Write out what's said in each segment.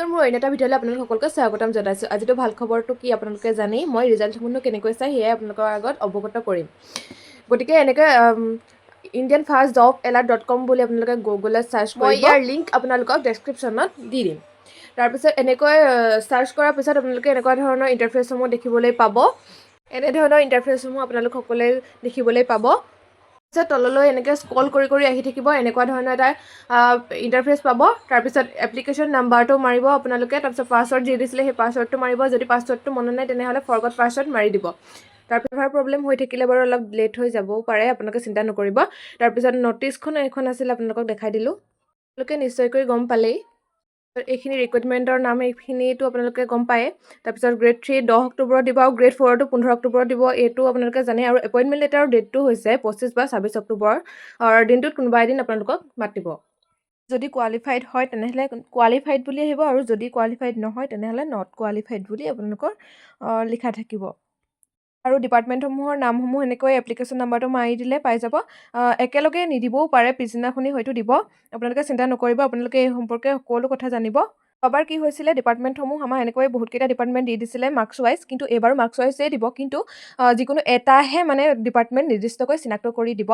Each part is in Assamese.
নমস্কাৰ মোৰ অন্য এটা ভিডিঅ'লৈ আপোনালোক সকলোকে স্বাগতম জনাইছোঁ। আজিতো ভালো খবৰটো কি আপোনালোকে জানেই? মই ৰিজাল্টসমূহনো কেনেকৈ চাই সেয়াই আপোনালোকৰ আগত অৱগত কৰিম। গতিকে এনেকৈ Indian first job alert dot com বুলি আপোনালোকে গুগলত চাৰ্চ কৰি ইয়াৰ লিংক আপোনালোকক ডেছক্ৰিপশ্যনত দি দিম। তাৰপিছত এনেকৈ চাৰ্চ কৰাৰ পিছত আপোনালোকে এনেকুৱা ধৰণৰ ইণ্টাৰফেচসমূহ দেখিবলৈ পাব। এনেধৰণৰ ইণ্টাৰফেচসমূহ আপোনালোক সকলোৱে দেখিবলৈ পাব। তাৰপিছত তললৈ এনেকৈ স্ক্ৰল কৰি কৰি আহি থাকিব এনেকুৱা ধৰণৰ এটা ইণ্টাৰফেচ পাব। তাৰপিছত এপ্লিকেশ্যন নাম্বাৰটো মাৰিব আপোনালোকে তাৰপিছত পাছৱৰ্ড যি দিছিলে সেই পাছৱৰ্ডটো মাৰিব। যদি পাছৱৰ্ডটো মনত নাই তেনেহ'লে ফৰগট পাছৱৰ্ড মাৰি দিব। তাৰপিছত প্ৰব্লেম হৈ থাকিলে বাৰু অলপ লেট হৈ যাবও পাৰে আপোনালোকে চিন্তা নকৰিব। তাৰপিছত ন'টিছখন এখন আছিলে আপোনালোকক দেখাই দিলোঁ। আপোনালোকে নিশ্চয়কৈ গম পালেই। এইখিনি ৰিক্ৰুইটমেণ্টৰ নাম এইখিনিতো আপোনালোকে গম পায়ে। তাৰপিছত গ্ৰেড থ্ৰী দহ অক্টোবৰত দিব আৰু গ্ৰেড ফ'ৰটো পোন্ধৰ অক্টোবৰত দিব এইটো আপোনালোকে জানে। আৰু এপইণ্টমেণ্ট লেটাৰৰ ডেটটো হৈছে পঁচিছ বা ছাব্বিছ অক্টোবৰ। আৰু দিনটোত কোনোবা এদিন আপোনালোকক মাতিব। যদি কোৱালিফাইড হয় তেনেহ'লে কোৱালিফাইড বুলি আহিব আৰু যদি কোৱালিফাইড নহয় তেনেহ'লে নট কোৱালিফাইড বুলি আপোনালোকৰ লিখা থাকিব। আৰু ডিপাৰ্টমেণ্টসমূহৰ নামসমূহ এনেকৈ এপ্লিকেশ্যন নাম্বাৰটো মাৰি দিলে পাই যাব। একেলগে নিদিবও পাৰে পিছদিনাখনি হয়তো দিব। আপোনালোকে চিন্তা নকৰিব আপোনালোকে এই সম্পৰ্কে সকলো কথা জানিব। এবাৰ কি হৈছিলে ডিপাৰ্টমেণ্টসমূহ আমাৰ এনেকৈ বহুতকেইটা ডিপাৰ্টমেণ্ট দি দিছিলে মাৰ্কছ ৱাইজ কিন্তু এইবাৰো মাৰ্কছ ৱাইজেই দিব কিন্তু যিকোনো এটাহে মানে ডিপাৰ্টমেণ্ট নিৰ্দিষ্টকৈ চিনাক্ত কৰি দিব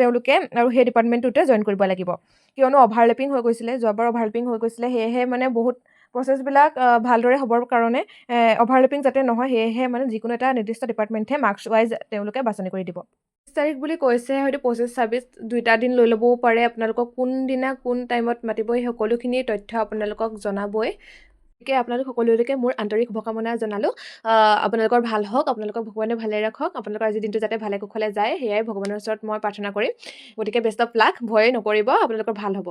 তেওঁলোকে আৰু সেই ডিপাৰ্টমেণ্টটোতে জইন কৰিব লাগিব। কিয়নো অভাৰলেপিং হৈ গৈছিলে যোৱাবাৰ অভাৰলেপিং হৈ গৈছিলে সেয়েহে মানে বহুত প্ৰচেছবিলাক ভালদৰে হ'বৰ কাৰণে অভাৰলেপিং যাতে নহয় সেয়েহে মানে যিকোনো এটা নিৰ্দিষ্ট ডিপাৰ্টমেণ্টহে মাৰ্কছ ৱাইজ তেওঁলোকে বাছনি কৰি দিব। পঁচিছ তাৰিখ বুলি কৈছে হয়তো পঁচিছ ছাব্বিছ দুইটা দিন লৈ ল'বও পাৰে। আপোনালোকক কোনদিনা কোন টাইমত মাতিব সেই সকলোখিনি তথ্য আপোনালোকক জনাবই। গতিকে আপোনালোক সকলোলৈকে মোৰ আন্তৰিক শুভকামনা জনালোঁ। আপোনালোকৰ ভাল হওক আপোনালোকক ভগৱানে ভালে ৰাখক। আপোনালোকৰ আজিৰ দিনটো যাতে ভালে কুশলে যায় সেয়াই ভগৱানৰ ওচৰত মই প্ৰাৰ্থনা কৰিম। গতিকে বেষ্ট অফ লাক ভয়ে নকৰিব আপোনালোকৰ ভাল হ'ব।